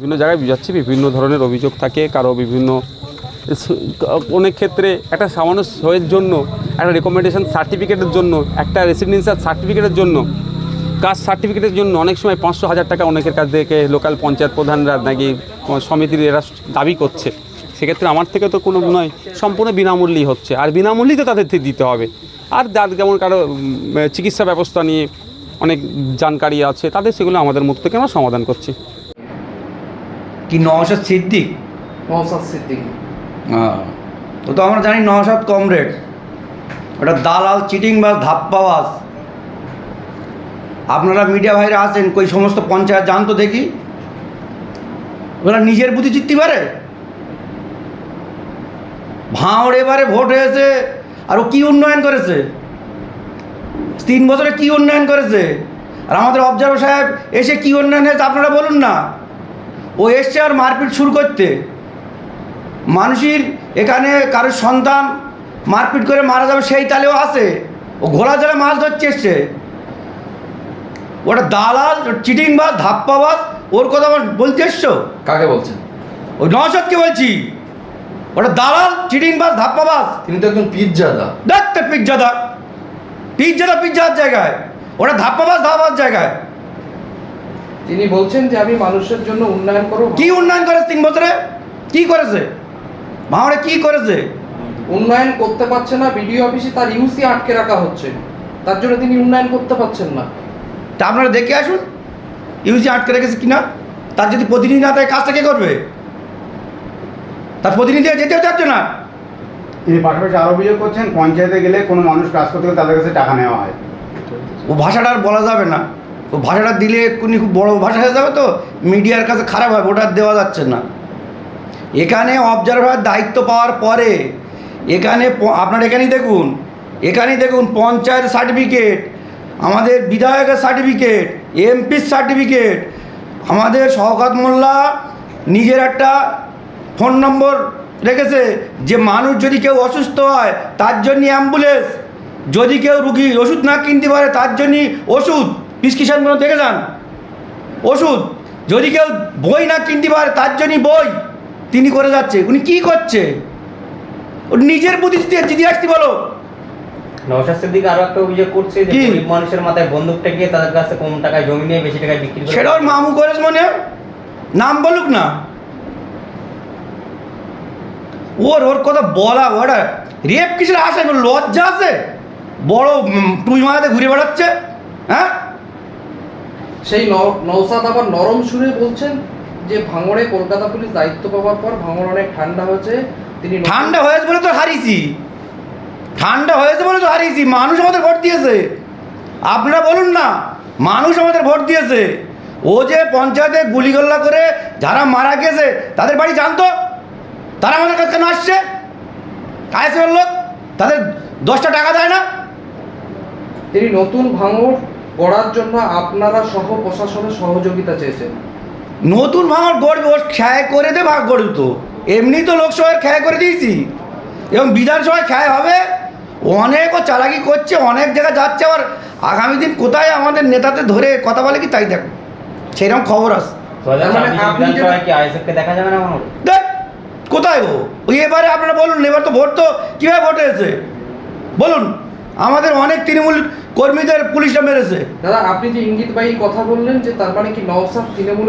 বিভিন্ন জায়গায় বুঝাচ্ছি বিভিন্ন ধরনের অভিযোগ থাকে, কারও বিভিন্ন অনেক ক্ষেত্রে একটা সামান্য সইয়ের জন্য, একটা রেকমেন্ডেশন সার্টিফিকেটের জন্য, একটা রেসিডেন্সিয়াল সার্টিফিকেটের জন্য কাস্ট সার্টিফিকেটের জন্য অনেক সময় পাঁচশো হাজার টাকা অনেকের কাছ থেকে লোকাল পঞ্চায়েত প্রধানরা নাকি সমিতির এরা দাবি করছে। সেক্ষেত্রে আমার থেকে তো কোনো নয়, সম্পূর্ণ বিনামূল্যেই হচ্ছে। আর বিনামূল্যেই তো তাদের দিতে হবে। আর যার যেমন কারও চিকিৎসা ব্যবস্থা নিয়ে অনেক জানকারি আছে, তাদের সেগুলো আমাদের মধ্যে থেকে আমরা সমাধান করছি। কি নওশাদ সিদ্দিক? নওসাদ সিদ্দিক। হ্যাঁ। ও তো আমরা জানি নওশাদ কমরেড। ওটা দালাল চিটিং বাস ধাপ্পাবাস আপনারা মিডিয়া ভাইরা আছেন কই সমস্ত পঞ্চায়েত জানতো দেখি। ওরা নিজের বুদ্ধি জিততে পারে? ভাঁড় এবারে ভোট হয়েছে আর ও কী উন্নয়ন করেছে? তিন বছরে কি উন্নয়ন করেছে? আর আমাদের অবজার্ভার সাহেব এসে কি উন্নয়ন হয়েছে আপনারা বলুন না। ও এসছে আর মারপিট শুরু করতে। মানুষের এখানে কারোর সন্তান মারপিট করে মারা যাবে সেই তালেও আছে। ও ঘোড়া জলে মাছ ধরছে এসছে। ওটা দালাল চিটিং চিটিংবাজ ধাপ্পাবাজ ওর কথা আমার বলতে এসছো? কাকে বলছেন? ওই নশদকে বলছি। ওটা দালাল চিটিং চিটিংবাজ ধাপ্পাবাজ। তিনি তো একজন পিজ্জাদা। দেখতে পিজ্জাদা। পিজ্জাদা পিজ্জার জায়গায়। ওটা ধাপ্পাবাজ ধাপ্পাবাজ জায়গায়। তিনি বলছেন যে আমি মানুষের জন্য উন্নয়ন করব। কি উন্নয়ন করেছে তিন বছরে? কি করেছে? ভাঙড়ে কি করেছে? উন্নয়ন করতে পারছে না বিডিও অফিসে তার ইউসি আটকে রাখা হচ্ছে। তার জন্য তিনি উন্নয়ন করতে পারছেন না। তা আপনারা দেখে আসুন। ইউজি আটকে রেখেছে কিনা? তার যদি প্রতিনিধি না থাকে কাজটা কে করবে? তার প্রতিনিধি যেতে চাচ্ছে না। তিনি পাশাপাশি আরও অভিযোগ করছেন পঞ্চায়েতে গেলে কোনো মানুষ কাজ করতে গেলে তাদের কাছে টাকা নেওয়া হয়। ও ভাষাটা আর বলা যাবে না। ও ভাষাটা দিলে এক্ষুনি খুব বড়ো ভাষা হয়ে যাবে তো, মিডিয়ার কাছে খারাপ হবে, ওটা দেওয়া যাচ্ছে না। এখানে অবজারভার দায়িত্ব পাওয়ার পরে, এখানে আপনার এখানেই দেখুন এখানেই দেখুন পঞ্চায়েত সার্টিফিকেট আমাদের বিধায়কের সার্টিফিকেট এমপির সার্টিফিকেট আমাদের শওকত মোল্লা নিজের একটা ফোন নম্বর রেখেছে যে মানুষ যদি কেউ অসুস্থ হয়, তার জন্য অ্যাম্বুলেন্স যদি কেউ রুগী ওষুধ না কিনতে পারে, তার জন্য ওষুধ। প্রিসক্রিপশানগুলো দেখে যান। ওষুধ যদি কেউ বই না কিনতে পারে তার জন্যই বই। তিনি করে যাচ্ছে। উনি কি করছে? নিজের বুদ্ধি দিদি আসতে বলো। আরও একটা অভিযোগ করছে যে গরিব মানুষের মাথায় তাদের কাছে কম টাকায় জমি নিয়ে বেশি টাকায় বিক্রি করে সেটা ওর মামু মনে? নাম বলুক না। ওর ওর কথা বলা ওটা রেপ কিসের আসে লজ্জা আছে? বড় টুই মারাতে ঘুরে বেড়াচ্ছে হ্যাঁ? সেই ন- নওসাদ আবার নরম সুরে বলছেন যে ভাঙড়ে কলকাতা পুলিশ দায়িত্ব পাওয়ার পর ভাঙড় অনেক ঠান্ডা হয়েছে। তিনি ঠান্ডা হয়েছে বলে তো হারিয়েছি। ঠান্ডা হয়েছে বলে তো হারিয়েছি। মানুষ আমাদের ভোট দিয়েছে। আপনারা বলুন না মানুষ আমাদের ভোট দিয়েছে। ও যে পঞ্চায়েতে গুলিগোল্লা করে যারা মারা গেছে তাদের বাড়ি জানতো? তারা আমাদের কাছে কেন আসছে? কাছে লোক তাদের দশটা টাকা দেয় না? তিনি নতুন ভাঙড় গড়ার জন্য আপনারা সহ প্রশাসনের সহযোগিতা চেয়েছেন। নতুন ভাঙর গড়বে ও ক্ষয় করে দে ভাগ গড়বে তো। এমনি তো লোকসভায় ক্ষয় করে দিয়েছি। এবং বিধানসভায় ক্ষয় হবে। অনেক ও চালাকি করছে অনেক জায়গায় যাচ্ছে। আবার আগামী দিন কোথায় আমাদের নেতাদের ধরে কথা বলে কি তাই দেখো। সেরকম খবর আছে। তার মানে কোথায় ও? ওই এবারে আপনারা বলুন এবার তো ভোট তো কীভাবে ভোট হয়েছে? বলুন। আমাদের অনেক তৃণমূল কর্মীদের পুলিশরা মেরেছে। দাদা, আপনি যে ইঙ্গিতবাহী কথা বললেন যে তার মানে কি নওসাদ তৃণমূলের